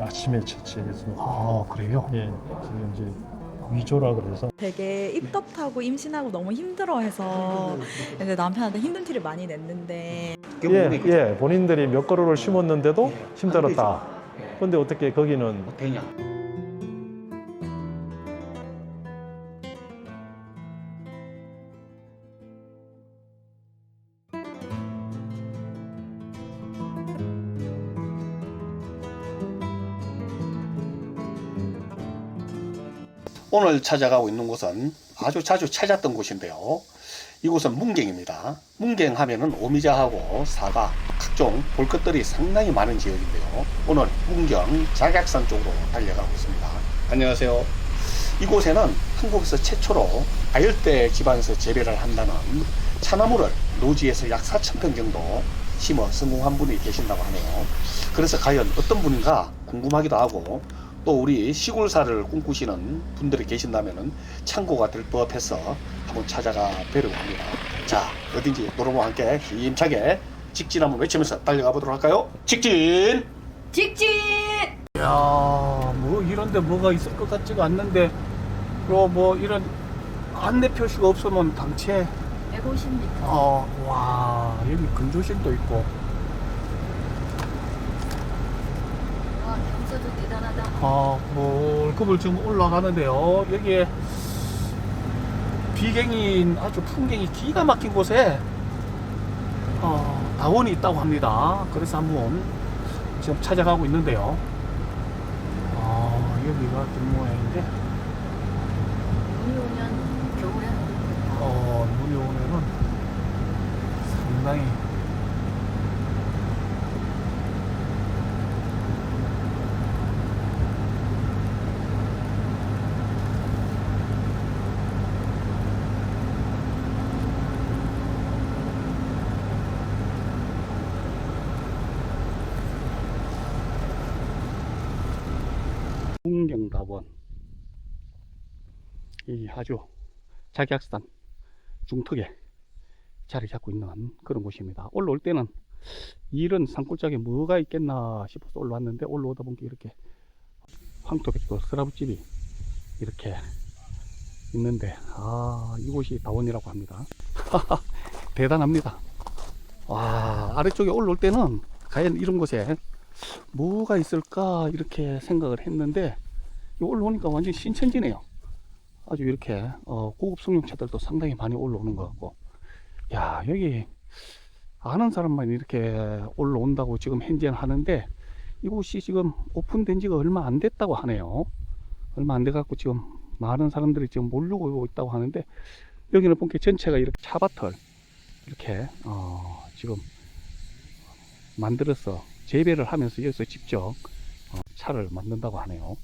아침에 채취해서 아 그래요? 예 지금 이제 위조라 그래서 되게 입덧하고 임신하고 너무 힘들어해서 이제 남편한테 힘든 티를 많이 냈는데 예, 예 본인들이 몇 그루를 심었는데도 힘들었다. 근데 어떻게 거기는 되냐? 오늘 찾아가고 있는 곳은 아주 자주 찾았던 곳인데요. 이곳은 문경입니다. 문경 하면은 오미자하고 사과, 각종 볼 것들이 상당히 많은 지역인데요. 오늘 문경 작약산 쪽으로 달려가고 있습니다. 안녕하세요. 이곳에는 한국에서 최초로 아열대 기반에서 재배를 한다는 차나무를 노지에서 약 4,000평 정도 심어 성공한 분이 계신다고 하네요. 그래서 과연 어떤 분인가 궁금하기도 하고 또 우리 시골사를 꿈꾸시는 분들이 계신다면 참고가 될 법해서 한번 찾아가 뵈려고 합니다. 자, 어딘지 노로모와 함께 힘차게 직진 한번 외치면서 달려가 보도록 할까요? 직진! 직진! 야, 뭐 이런데 뭐가 있을 것 같지가 않는데, 요뭐 이런 안내 표시가 없으면 당체, 150m 어, 와, 여기 근조실도 있고, 와 경사도 대단하다 아, 볼급을 지금 올라가는데요. 여기에 비갱인 아주 풍경이 기가 막힌 곳에 어, 다원이 있다고 합니다. 그래서 한번 지금 찾아가고 있는데요. 아, 여기가 어떤 모양인데, 눈이 오면 겨울에 어, 물이 오면은 상당히 풍경다원 이 아주 작약산 중턱에 자리 잡고 있는 그런 곳입니다. 올라올 때는 이런 산골짜기에 뭐가 있겠나 싶어서 올라왔는데 올라오다 보니까 이렇게 황토백도 스라브집이 이렇게 있는데 아 이곳이 다원이라고 합니다. 대단합니다. 와 아래쪽에 올라올 때는 과연 이런 곳에 뭐가 있을까 이렇게 생각을 했는데 이 올라오니까 완전 신천지네요. 아주 이렇게 어, 고급 승용차들도 상당히 많이 올라오는 것 같고. 야 여기 아는 사람만 이렇게 올라온다고 지금 현재는 하는데 이곳이 지금 오픈된 지가 얼마 안 됐다고 하네요. 얼마 안 돼 갖고 지금 많은 사람들이 지금 몰려오고 있다고 하는데 여기는 본게 전체가 이렇게 차밭을 이렇게 어, 지금 만들어서 재배를 하면서 여기서 직접 어, 차를 만든다고 하네요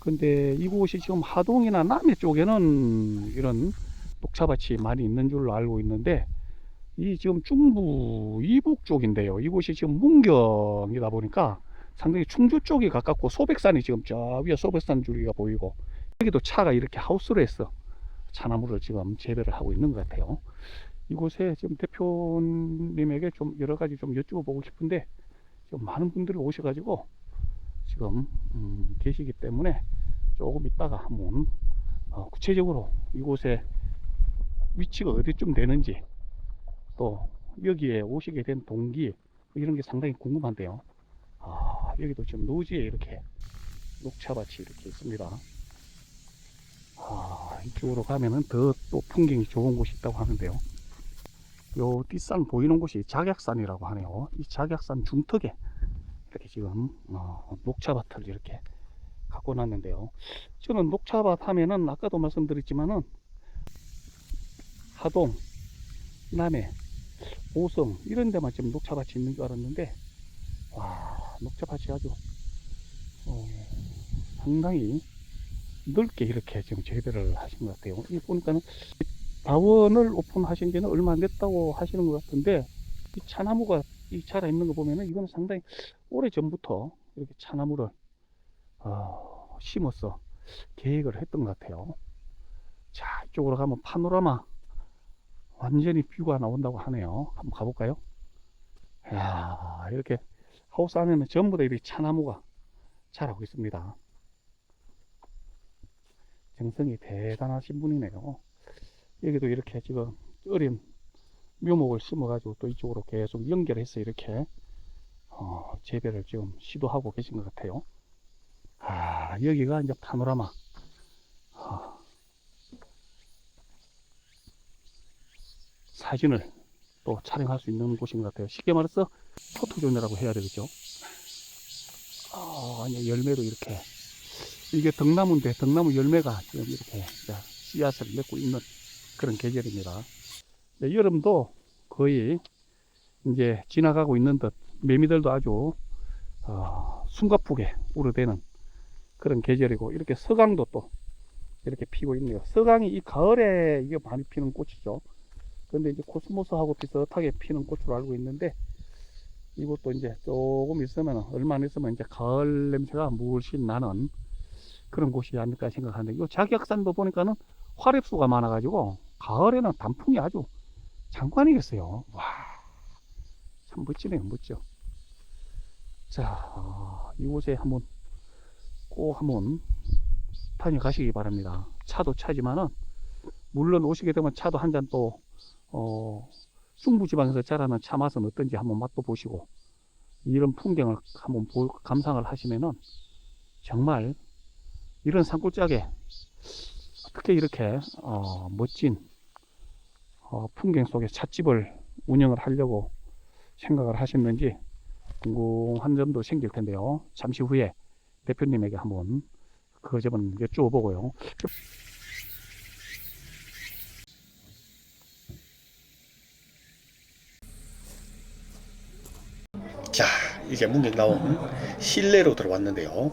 근데 이곳이 지금 하동이나 남해 쪽에는 이런 녹차밭이 많이 있는 줄로 알고 있는데 이 지금 중부 이북 쪽인데요. 이곳이 지금 문경이다 보니까 상당히 충주 쪽이 가깝고 소백산이 지금 저 위에 소백산 줄기가 보이고 여기도 차가 이렇게 하우스로 해서 차나무를 지금 재배를 하고 있는 것 같아요. 이곳에 지금 대표님에게 좀 여러 가지 좀 여쭤보고 싶은데 좀 많은 분들이 오셔가지고 지금 음, 계시기 때문에 조금 있다가 한번 어, 구체적으로 이곳에 위치가 어디쯤 되는지 또 여기에 오시게 된 동기 이런 게 상당히 궁금한데요. 아, 여기도 지금 노지에 이렇게 녹차밭이 이렇게 있습니다. 아, 이쪽으로 가면은 더 또 풍경이 좋은 곳이 있다고 하는데요. 요 뒷산 보이는 곳이 작약산이라고 하네요. 이 작약산 중턱에 이렇게 지금 어, 녹차밭을 이렇게 갖고 놨는데요. 저는 녹차밭 하면은 아까도 말씀드렸지만은 하동, 남해, 오성 이런 데만 지금 녹차밭이 있는 줄 알았는데 와 녹차밭이 아주 어, 상당히 넓게 이렇게 지금 재배를 하신 것 같아요. 이 보니까는 다원을 오픈하신 지는 얼마 안 됐다고 하시는 것 같은데 이 차나무가 이 자라 있는 거 보면은 이거는 상당히 오래 전부터 이렇게 차나무를 어, 심어서 계획을 했던 것 같아요. 자 이쪽으로 가면 파노라마 완전히 뷰가 나온다고 하네요. 한번 가볼까요? 이야 이렇게 하우스 안에는 전부 다 이렇게 차나무가 잘하고 있습니다. 정성이 대단하신 분이네요. 여기도 이렇게 지금 어린 묘목을 심어가지고 또 이쪽으로 계속 연결해서 이렇게 어, 재배를 지금 시도하고 계신 것 같아요. 아, 여기가 이제 파노라마. 아, 사진을 또 촬영할 수 있는 곳인 것 같아요. 쉽게 말해서 포토존이라고 해야 되겠죠. 아, 아니, 열매도 이렇게. 이게 덕나무인데, 덕나무 열매가 지금 이렇게 씨앗을 맺고 있는 그런 계절입니다. 네, 여름도 거의 이제 지나가고 있는 듯 매미들도 아주 어, 숨가쁘게 우르대는 그런 계절이고 이렇게 서강도 또 이렇게 피고 있네요. 서강이 이 가을에 이게 많이 피는 꽃이죠. 근데 이제 코스모스하고 비슷하게 피는 꽃으로 알고 있는데 이것도 이제 조금 있으면 얼마 안 있으면 이제 가을 냄새가 물씬 나는 그런 곳이 아닐까 생각하는데 이 자기약산도 보니까는 화렵수가 많아가지고 가을에는 단풍이 아주 장관이겠어요. 와, 참 멋지네요, 멋져. 자, 어, 이곳에 한번 꼭 한번 다녀가시기 바랍니다. 차도 차지만은 물론 오시게 되면 차도 한 잔 또 어, 중부지방에서 자라는 차 맛은 어떤지 한번 맛도 보시고 이런 풍경을 한번 보, 감상을 하시면은 정말 이런 산골짜기에 어떻게 이렇게 어, 멋진 어, 풍경 속에 찻집을 운영을 하려고 생각을 하셨는지 궁금한 점도 생길 텐데요. 잠시 후에 대표님에게 한번 그 점은 여쭈어보고요. 자, 이제 문경 나온 실내로 들어왔는데요.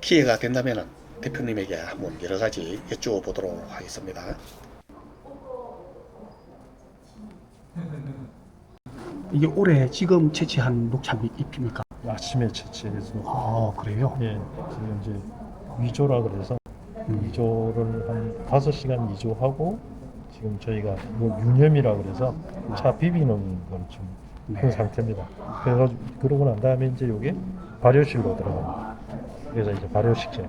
기회가 된다면 대표님에게 한번 여러 가지 여쭈어보도록 하겠습니다. 이게 올해 지금 채취한 녹차 잎입니까? 아침에 채취해서 아 그래요? 예, 지금 이제 위조라 그래서 음. 위조를 한 5시간 위조하고 지금 저희가 뭐 유념이라 그래서 차 비비는 걸좀 네. 그 상태입니다. 그래서 그러고 난 다음에 이제 요게 발효실로 들어갑니다. 그래서 이제 발효식재,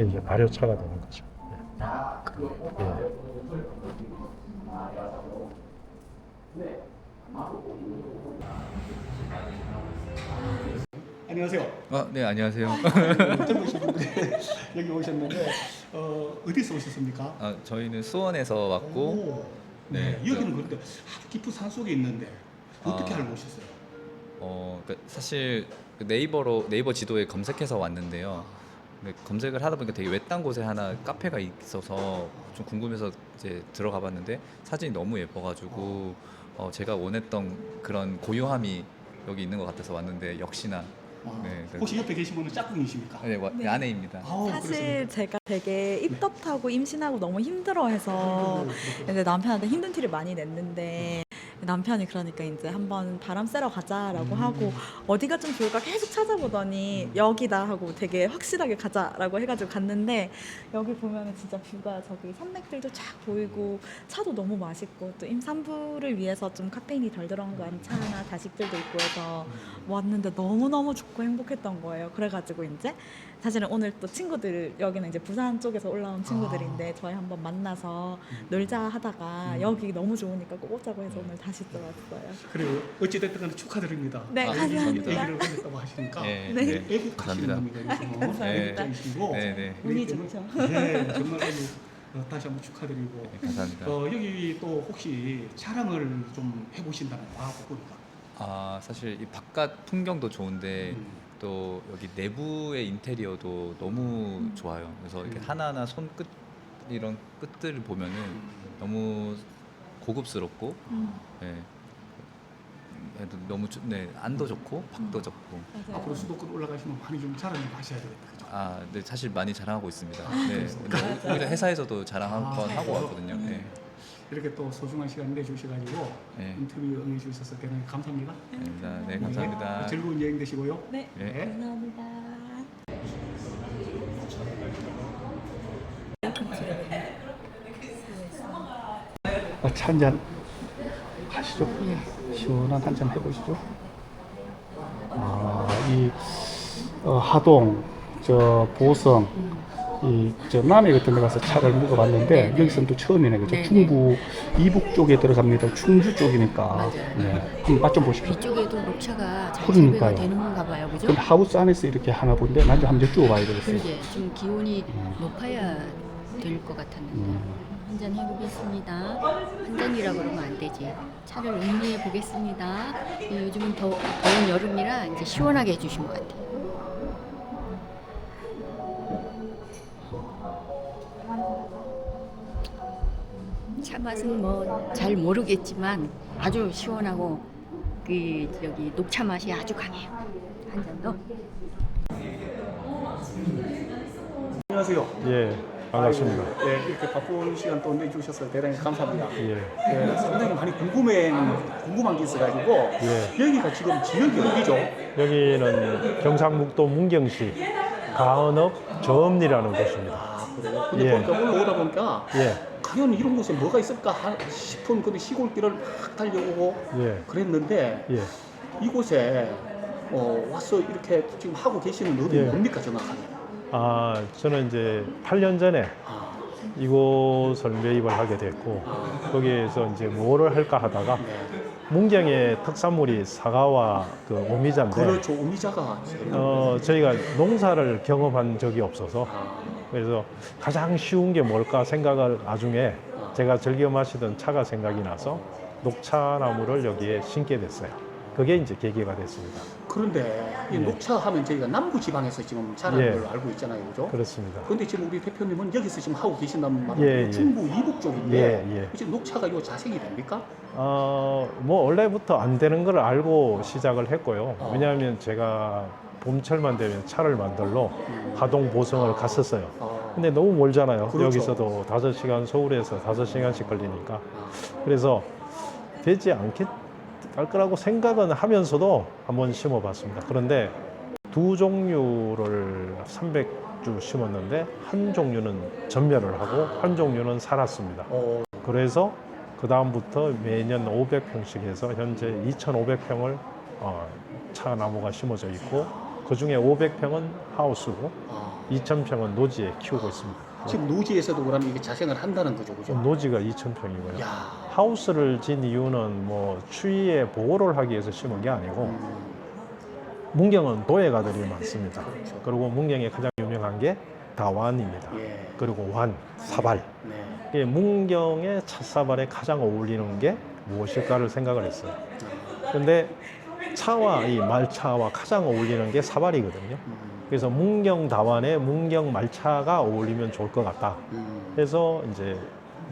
이제 발효차가 되는 거죠. 예. 예. 안녕하세요. 아, 네, 안녕하세요. 젊으신 분들이 여기 오셨는데 어, 어디서 오셨습니까? 아, 저희는 수원에서 왔고, 오, 네. 네, 여기는 그런데 아주 깊은 산 속에 있는데 어떻게 아. 알고 오셨어요? 어, 그 사실 그 네이버로 네이버 지도에 검색해서 왔는데요. 근데 검색을 하다 보니까 되게 외딴 곳에 하나 카페가 있어서 좀 궁금해서 이제 들어가 봤는데 사진이 너무 예뻐가지고 어, 제가 원했던 그런 고요함이 여기 있는 것 같아서 왔는데 역시나 아, 네, 네. 혹시 옆에 계신 분은 짝꿍이십니까? 네, 와- 네. 아내입니다. 아우, 사실 제가 되게 입덧하고 임신하고 너무 힘들어해서 그렇습니까? 이제 남편한테 힘든 티를 많이 냈는데 남편이 그러니까 이제 한번 바람 쐬러 가자라고 음. 하고 어디가 좀 좋을까 계속 찾아보더니 여기다 하고 되게 확실하게 가자라고 해가지고 갔는데 여기 보면은 진짜 뷰가 저기 산맥들도 쫙 보이고 차도 너무 맛있고 또 임산부를 위해서 좀 카페인이 덜 들어간 차나 다식들도 있고 해서 왔는데 너무너무 좋고 행복했던 거예요. 그래가지고 이제 사실은 오늘 또 친구들 여기는 이제 부산 쪽에서 올라온 친구들인데 저희 한번 만나서 놀자 하다가 음. 여기 너무 좋으니까 꼭 오자고 해서 오늘 다시 들어왔어요. 그리고 어찌 됐든 간에 축하드립니다. 네, 아, 감사합니다. 애기를 보냈다고 하시니까 네, 네. 네. 애국 하시는 감사합니다. 겁니다. 감사합니다. 입장이시고. 네, 네, 운이 좋죠. 네, 정말 어, 다시 한번 축하드리고 네, 감사합니다. 어, 여기 또 혹시 촬영을 좀 해보신다는 거 보니까 아, 사실 이 바깥 풍경도 좋은데 음. 또 여기 내부의 인테리어도 너무 음. 좋아요. 그래서 이렇게 음. 하나하나 손끝 이런 끝들을 보면은 너무 고급스럽고 음, 네. 음, 너무 좋- 네 안도 좋고 박도 좋고 맞아요. 앞으로 수도권 올라가시면 많이 좀 자랑 좀 하셔야 되겠다. 그죠? 아, 네 사실 많이 자랑하고 있습니다. 네? 근데 오- 오히려 회사에서도 자랑 아, 한번 하고 그래요? 왔거든요. 네, 이렇게 또 소중한 시간 내주셔가지고 네, 인터뷰 응해주셔서 대단히 감사합니다. 네, 네, 감사합니다. 네, 즐거운 여행 되시고요. 네, 네. 감사합니다. 어, 차한잔 가시죠. 시원한 한 잔 해보시죠. 아, 이 어, 하동 저 보성, 이저 남해 같은 데 가서 차를 묵어봤는데 네, 네. 여기서는 또 처음이네 그죠? 네, 네. 중부 이북 쪽에 들어갑니다. 충주 쪽이니까. 맞아요. 네. 한번 맛좀 보십시오. 이쪽에도 녹차가 잘 그러니까요. 재배가 되는 건가 봐요, 그죠? 그럼 하우스 안에서 이렇게 하나 본데 나중에 한번 여쭈어봐야 되겠어요. 그러게 좀 기온이 음. 높아야 될 것 같았는데 음. 한잔 해보겠습니다. 한 잔이라 그러면 안 되지. 차를 음미해 보겠습니다. 예, 요즘은 더, 더운 여름이라 이제 시원하게 해주신 것 같아요. 차 맛은 뭐 잘 모르겠지만 아주 시원하고 그 저기 녹차 맛이 아주 강해요. 한 잔 더. 안녕하세요. 예, 반갑습니다. 네, 이렇게 바쁜 시간 또 내주셔서 대단히 감사합니다. 예, 네, 상당히 많이 궁금해, 궁금한 게 있어가지고 예. 여기가 지금 지역이 어디죠? 여기는 경상북도 문경시 가은읍 저읍리라는 곳입니다. 아 그래요? 근데 예. 보니까 올라오다 보니까 예, 과연 이런 곳에 뭐가 있을까 하- 싶은 그 시골길을 막 달려오고 예, 그랬는데 예. 이곳에 어, 와서 이렇게 지금 하고 계시는 일이 예. 뭡니까 정확하게? 아, 저는 이제 8년 전에 아, 이곳을 매입을 하게 됐고 아, 거기에서 이제 뭐를 할까 하다가 네. 문경의 특산물이 사과와 그 오미자인데 그렇죠 오미자가 제일 어, 저희가 농사를 경험한 적이 없어서 아, 그래서 가장 쉬운 게 뭘까 생각을 나중에 아. 제가 즐겨 마시던 차가 생각이 나서 녹차나무를 여기에 심게 됐어요. 그게 이제 계기가 됐습니다. 그런데 이 예. 녹차 하면 저희가 남부 지방에서 지금 자라는 예. 걸로 알고 있잖아요, 그죠? 그렇습니다. 근데 지금 우리 대표님은 여기서 지금 하고 계신단 말이에요. 예, 예. 충북 이북 쪽인데 예, 예. 지금 녹차가 요 자색이 됩니까? 어, 뭐 원래부터 안 되는 걸 알고 시작을 했고요. 어. 왜냐하면 제가 봄철만 되면 차를 만들러 음. 하동 보성을 갔었어요. 어, 근데 너무 멀잖아요. 그렇죠. 여기서도 다섯 시간 서울에서 다섯 시간씩 걸리니까. 아, 그래서 되지 않겠 할 거라고 생각은 하면서도 한번 심어봤습니다. 그런데 두 종류를 300주 심었는데 한 종류는 전멸을 하고 한 종류는 살았습니다. 어, 그래서 그 다음부터 매년 500평씩 해서 현재 2,500평을 어, 차 나무가 심어져 있고 그 중에 500평은 하우스고 아. 2,000평은 노지에 키우고 있습니다. 지금 노지에서도 그러면 이게 자생을 한다는 거죠, 그죠? 노지가 2,000평이고요. 야, 하우스를 진 이유는 뭐 추위에 보호를 하기 위해서 심은 게 아니고 음, 문경은 도예가들이 많습니다. 그렇죠. 그리고 문경에 가장 유명한 게 다완입니다. 예, 그리고 완, 사발. 네. 이 문경의 찻사발에 가장 어울리는 게 무엇일까를 생각을 했어요. 아, 근데 차와 이 말차와 가장 어울리는 게 사발이거든요. 음, 그래서 문경 다완에 문경 말차가 어울리면 좋을 것 같다. 음, 해서 이제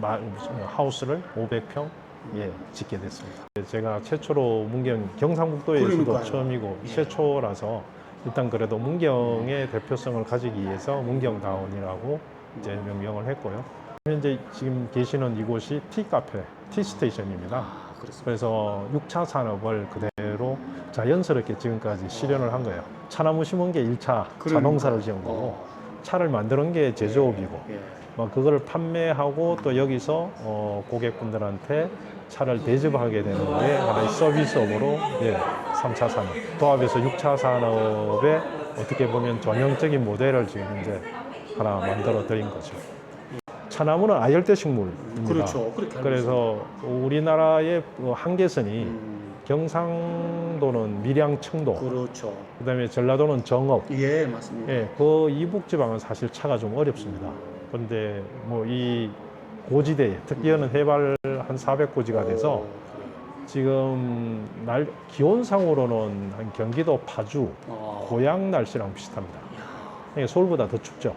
마- 하우스를 500평 예, 짓게 됐습니다. 제가 최초로 문경 경상북도에서도 그러니까요. 처음이고 예. 최초라서 일단 그래도 문경의 대표성을 가지기 위해서 문경다운이라고 이제 명명을 했고요. 현재 지금 계시는 이곳이 티 카페, 티 스테이션입니다. 아, 그렇습니다. 그래서 6차 산업을 그대로 자연스럽게 지금까지 실현을 한 거예요. 차나무 심은 게 1차 그러니까요. 자농사를 지은 거고 어, 차를 만드는 게 제조업이고 예. 막 그거를 판매하고 또 여기서 어, 고객분들한테 차를 대접하게 되는 게 하나의 서비스업으로 예, 3차 산업 도합에서 6차 산업의 어떻게 보면 전형적인 모델을 지금 이제 하나 만들어 드린 거죠. 차나무는 아열대 식물입니다. 그렇죠. 그래서 우리나라의 그 한계선이 음, 경상도는 밀양, 청도, 그렇죠. 그다음에 전라도는 정읍, 예, 맞습니다. 예, 그 이북 지방은 사실 차가 좀 어렵습니다. 그런데 뭐 이 고지대에 특히는 해발 한 400고지가 돼서 어, 지금 날 기온상으로는 한 경기도 파주, 어, 고향 날씨랑 비슷합니다. 야, 그러니까 서울보다 더 춥죠.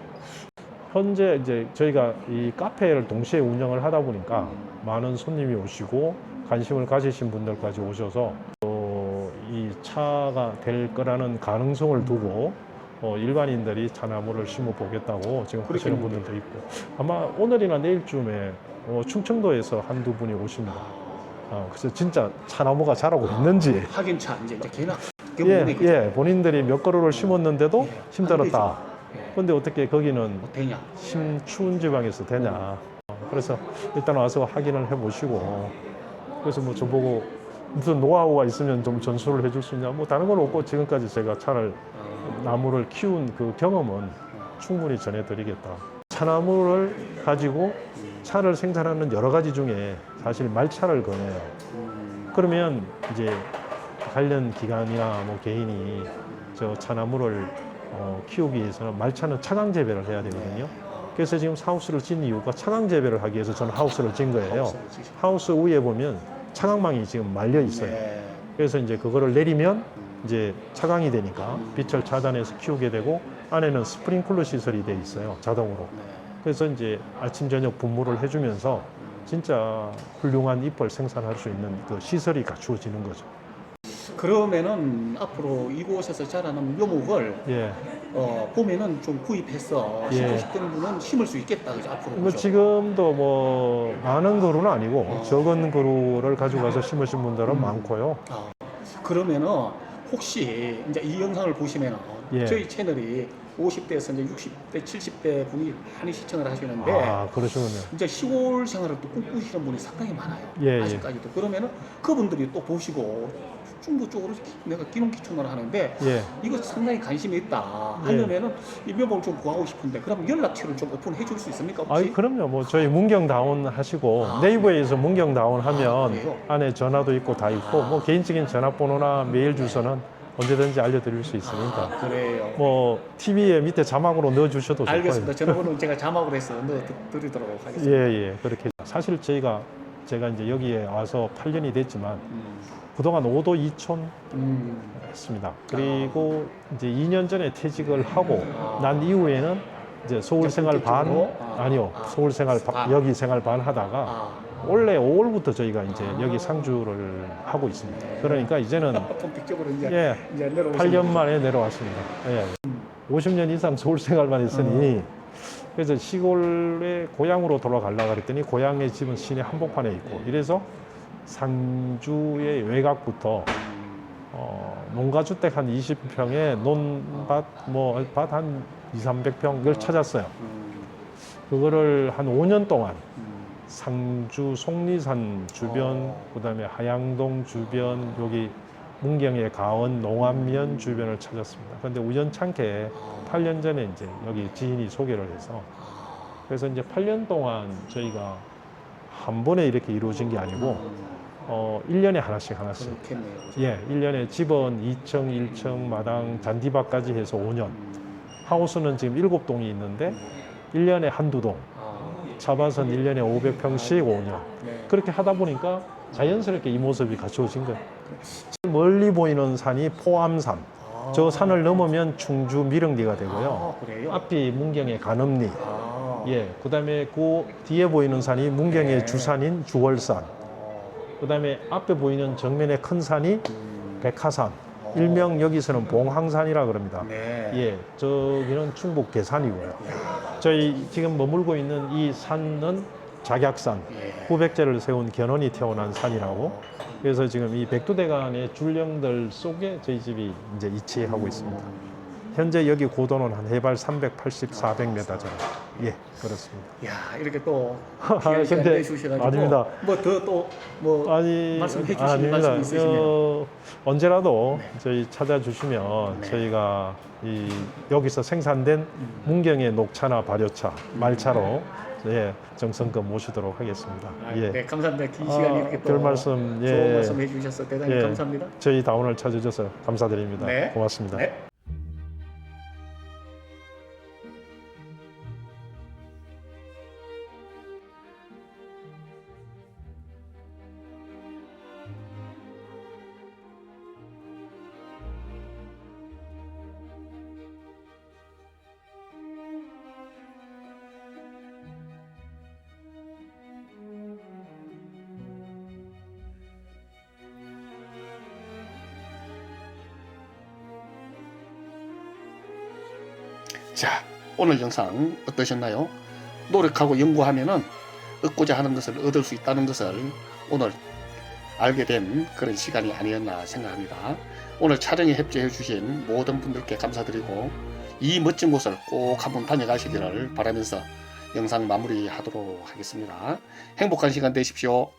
현재 이제 저희가 이 카페를 동시에 운영을 하다 보니까 많은 손님이 오시고 관심을 가지신 분들까지 오셔서 또이 차가 될 거라는 가능성을 두고 어, 일반인들이 차나무를 심어 보겠다고 지금 하시는. 분들도 있고 아마 오늘이나 내일쯤에 어, 충청도에서 한두 분이 오십니다. 어, 그래서 진짜 차나무가 자라고 있는지 하긴 차 이제 이제 개나 예, 예, 본인들이 몇 그루를 심었는데도 예, 힘들었다. 예. 근데 어떻게 거기는 뭐 되냐? 심 추운 지방에서 되냐. 어, 그래서 일단 와서 확인을 해보시고 그래서 뭐 저보고 무슨 노하우가 있으면 좀 전수를 해줄 수 있냐. 뭐 다른 건 없고 지금까지 제가 차를 어, 나무를 키운 그 경험은 충분히 전해드리겠다. 차나무를 가지고 차를 생산하는 여러 가지 중에 사실 말차를 권해요. 그러면 이제 관련 기관이나 뭐 개인이 저 차나무를 어, 키우기 위해서는 말차는 차강 재배를 해야 되거든요. 그래서 지금 하우스를 짓는 이유가 차강 재배를 하기 위해서 저는 하우스를 짓는 거예요. 하우스 위에 보면 차강망이 지금 말려 있어요. 네. 그래서 이제 그거를 내리면 이제 차강이 되니까 빛을 차단해서 키우게 되고 안에는 스프링클러 시설이 돼 있어요. 자동으로. 그래서 이제 아침 저녁 분무를 해주면서 진짜 훌륭한 잎을 생산할 수 있는 그 시설이 갖추어지는 거죠. 그러면은 앞으로 이곳에서 자라는 묘목을 예. 어, 보면은 좀 구입해서 예. 심고 싶은 분은 심을 수 있겠다. 그죠? 앞으로. 뭐 그죠? 지금도 뭐 많은 그루는 아니고 어. 적은 그루를 가져가서 심으신 분들은 음. 많고요. 아, 그러면은 혹시 이제 이 영상을 보시면 은 예. 저희 채널이 50대에서 이제 60대, 70대 분이 많이 시청을 하시는데 아 그러시군요. 이제 시골 생활을 또 꿈꾸시는 분이 상당히 많아요. 예, 예. 아직까지도. 그러면은 그분들이 또 보시고 중부 쪽으로 내가 기농기촌을 하는데 예. 이거 상당히 관심이 있다 하려면은 이 묘목을 좀 구하고 싶은데 그럼 연락처를 좀 오픈해 줄 수 있습니까 혹시? 아이 그럼요. 뭐 저희 문경다운 하시고 아. 네이버에서 문경다운 아, 하면 그래요? 안에 전화도 있고 다 있고 아. 뭐 개인적인 전화번호나 메일 주소는 언제든지 알려드릴 수 있으니까 아, 그래요. 뭐 TV에 밑에 자막으로 넣어주셔도 좋고요. 알겠습니다. 전화번호 제가 자막으로 해서 넣어 드- 드리도록 하겠습니다. 예예 그렇게 사실 저희가 제가 이제 여기에 와서 8년이 됐지만 음, 그동안 5도 2촌 음, 했습니다. 그리고 이제 2년 전에 퇴직을 하고 아. 난 이후에는 이제 서울 생활 반? 아. 아니요 아. 서울 생활 반 아. 여기 생활 반 하다가 아, 원래 5월부터 저희가 이제 아. 여기 상주를 하고 있습니다. 그러니까 이제는 본격적으로 이제 예 이제 내려오시는 8년 만에 내려왔습니다. 예. 50년 이상 서울 생활만 했으니 그래서 시골에 고향으로 돌아가려고 그랬더니 고향의 집은 시내 한복판에 있고 이래서 상주의 외곽부터 어, 농가주택 한 20평에 논밭 뭐밭 한 2, 300평을 찾았어요. 음, 그거를 한 5년 동안 음, 상주 속리산 주변, 어. 그다음에 하양동 주변, 여기 문경의 가원 농안면 주변을 찾았습니다. 그런데 우연찮게 아, 8년 전에 이제 여기 지인이 소개를 해서 그래서 이제 8년 동안 저희가 한 번에 이렇게 이루어진 게 아니고 음, 어 1년에 하나씩 하나씩. 예, 1년에 집은 2층, 1층, 마당, 잔디밭까지 해서 5년. 음, 하우스는 지금 7동이 있는데 1년에 한두 동. 아, 차밭은 1년에 500평씩 5년. 네. 그렇게 하다 보니까 자연스럽게 이 모습이 갖춰진 거예요. 멀리 보이는 산이 포암산. 아, 저 산을 넘으면 충주 미릉리가 되고요. 아? 앞이 문경의 간음리. 아, 예, 그 다음에 그 뒤에 보이는 산이 문경의 네. 주산인 주월산. 어, 그 다음에 앞에 보이는 정면의 큰 산이 음, 백화산. 어, 일명 여기서는 봉항산이라 그럽니다. 네. 예, 저기는 충북 계산이고요. 저희 지금 머물고 있는 이 산은 작약산, 예. 후백제를 세운 견훤이 태어난 산이라고. 그래서 지금 이 백두대간의 줄령들 속에 저희 집이 이제 위치하고 있습니다. 현재 여기 고도는 한 해발 380, 400m 정도. 예, 그렇습니다. 야 이렇게 또 아, 근데 내주셔가지고 아닙니다. 뭐더 또뭐 아니, 말씀해 아닙니다. 말씀 있으시면. 어, 언제라도 저희 찾아주시면 네. 저희가 이 여기서 생산된 문경의 녹차나 발효차, 말차로 예, 정성껏 모시도록 하겠습니다. 아, 예. 네 감사합니다. 긴 아, 시간 이렇게 또별 말씀, 예. 좋은 말씀 해주셔서 대단히 예. 감사합니다. 저희 다운을 찾아주셔서 감사드립니다. 네. 고맙습니다. 네. 자, 오늘 영상 어떠셨나요? 노력하고 연구하면은 얻고자 하는 것을 얻을 수 있다는 것을 오늘 알게 된 그런 시간이 아니었나 생각합니다. 오늘 촬영에 협조해 주신 모든 분들께 감사드리고 이 멋진 곳을 꼭 한번 다녀가시기를 바라면서 영상 마무리하도록 하겠습니다. 행복한 시간 되십시오.